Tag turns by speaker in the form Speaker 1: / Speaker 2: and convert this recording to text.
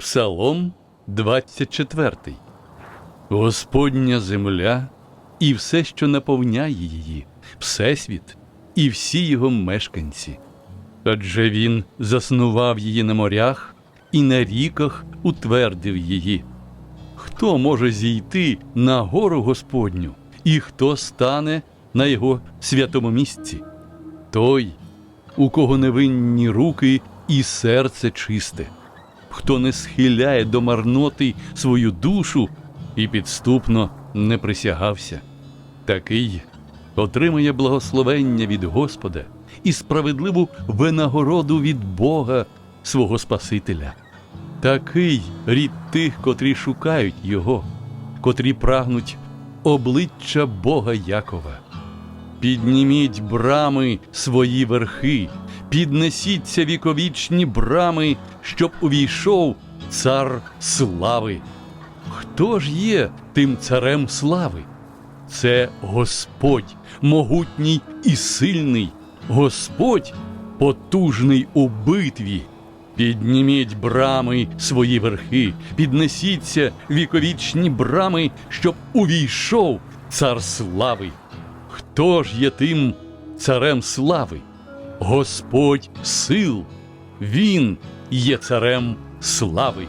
Speaker 1: Псалом 24. Господня земля і все, що наповняє її, Всесвіт і всі його мешканці. Адже він заснував її на морях і на ріках утвердив її. Хто може зійти на гору Господню, і хто стане на його святому місці? Той, у кого невинні руки і серце чисте, хто не схиляє до марноти свою душу і підступно не присягався, такий отримає благословення від Господа і справедливу винагороду від Бога свого Спасителя. Такий рід тих, котрі шукають Його, котрі прагнуть обличчя Бога Якова. Підніміть брами свої верхи, піднесіться віковічні брами, щоб увійшов цар слави. Хто ж є тим царем слави? Це Господь, могутній і сильний, Господь потужний у битві. Підніміть брами свої верхи, піднесіться віковічні брами, щоб увійшов цар слави. Хто ж є тим царем слави? Господь сил, Він є царем слави.